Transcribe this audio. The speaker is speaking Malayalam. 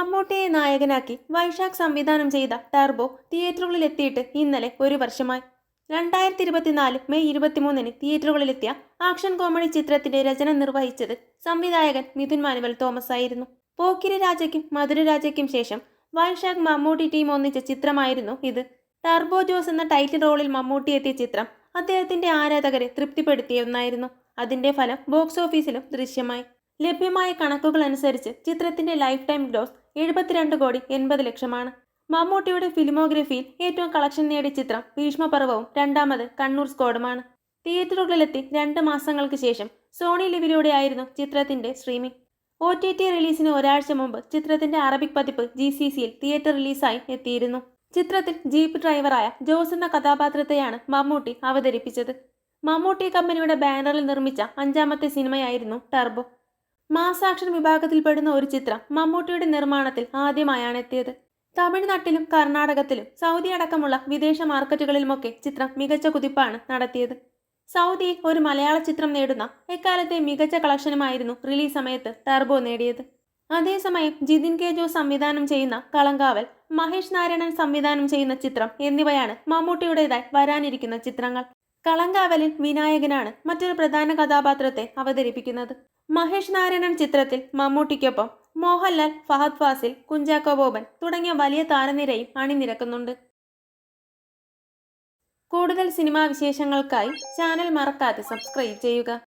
മമ്മൂട്ടിയെ നായകനാക്കി വൈശാഖ് സംവിധാനം ചെയ്ത ടർബോ തിയേറ്ററുകളിൽ എത്തിയിട്ട് ഇന്നലെ ഒരു വർഷമായി. രണ്ടായിരത്തി ഇരുപത്തിനാല് മെയ് ഇരുപത്തിമൂന്നിന് തിയേറ്ററുകളിലെത്തിയ ആക്ഷൻ കോമഡി ചിത്രത്തിന്റെ രചന നിർവഹിച്ചത് സംവിധായകൻ മിഥുൻ മാനുവൽ തോമസ് ആയിരുന്നു. പോക്കിരി രാജയ്ക്കും മധുര രാജയ്ക്കും ശേഷം വൈശാഖ് മമ്മൂട്ടി ടീം ഒന്നിച്ച ചിത്രമായിരുന്നു ഇത്. ടർബോ ജോസ് എന്ന ടൈറ്റിൽ റോളിൽ മമ്മൂട്ടി എത്തിയ ചിത്രം അദ്ദേഹത്തിന്റെ ആരാധകരെ തൃപ്തിപ്പെടുത്തിയ ഒന്നായിരുന്നു അതിന്റെ ഫലം ബോക്സ് ഓഫീസിലും ദൃശ്യമായി. ലഭ്യമായ കണക്കുകൾ അനുസരിച്ച് ചിത്രത്തിന്റെ ലൈഫ് ടൈം ഗ്രോസ് എഴുപത്തിരണ്ട് കോടി എൺപത് ലക്ഷമാണ്. മമ്മൂട്ടിയുടെ ഫിലിമോഗ്രഫിയിൽ ഏറ്റവും കളക്ഷൻ നേടിയ ചിത്രം ഭീഷ്മപർവവും രണ്ടാമത് കണ്ണൂർ സ്ക്വാഡുമാണ് തിയേറ്ററുകളിലെത്തി രണ്ട് മാസങ്ങൾക്ക് ശേഷം സോണി ലിവിലൂടെയായിരുന്നു ചിത്രത്തിന്റെ സ്ട്രീമിംഗ്. ഒ ടി ടി റിലീസിന് ഒരാഴ്ച മുമ്പ് ചിത്രത്തിന്റെ അറബിക് പതിപ്പ് ജി സി സിയിൽ തിയേറ്റർ റിലീസായി എത്തിയിരുന്നു. ചിത്രത്തിൽ ജീപ്പ് ഡ്രൈവറായ ജോസ് എന്ന കഥാപാത്രത്തെയാണ് മമ്മൂട്ടി അവതരിപ്പിച്ചത്. മമ്മൂട്ടി കമ്പനിയുടെ ബാനറിൽ നിർമ്മിച്ച അഞ്ചാമത്തെ സിനിമയായിരുന്നു ടർബോ. മാസ് ആക്ഷൻ വിഭാഗത്തിൽപ്പെടുന്ന ഒരു ചിത്രം മമ്മൂട്ടിയുടെ നിർമ്മാണത്തിൽ ആദ്യമായാണ് എത്തിയത്. തമിഴ്നാട്ടിലും കർണാടകത്തിലും സൗദി അടക്കമുള്ള വിദേശ മാർക്കറ്റുകളിലുമൊക്കെ ചിത്രം മികച്ച കുതിപ്പാണ് നടത്തിയത്. സൗദിയിൽ ഒരു മലയാള ചിത്രം നേടുന്ന എക്കാലത്തെ മികച്ച കളക്ഷനുമായിരുന്നു റിലീസ് സമയത്ത് ടർബോ നേടിയത്. അതേസമയം ജിതിൻ കെ ജോ സംവിധാനം ചെയ്യുന്ന കളങ്കാവൽ മഹേഷ് നാരായണൻ സംവിധാനം ചെയ്യുന്ന ചിത്രം എന്നിവയാണ് മമ്മൂട്ടിയുടേതായി വരാനിരിക്കുന്ന ചിത്രങ്ങൾ. കളങ്കാവലിൽ വിനായകനാണ് മറ്റൊരു പ്രധാന കഥാപാത്രത്തെ അവതരിപ്പിക്കുന്നത്. മഹേഷ് നാരായണൻ ചിത്രത്തിൽ മമ്മൂട്ടിക്കൊപ്പം മോഹൻലാൽ ഫഹദ് ഫാസിൽ കുഞ്ചാക്കോ ബോബൻ തുടങ്ങിയ വലിയ താരനിരയും അണിനിരക്കുന്നുണ്ട്. കൂടുതൽ സിനിമാ വിശേഷങ്ങൾക്കായി ചാനൽ മറക്കാതെ സബ്സ്ക്രൈബ് ചെയ്യുക.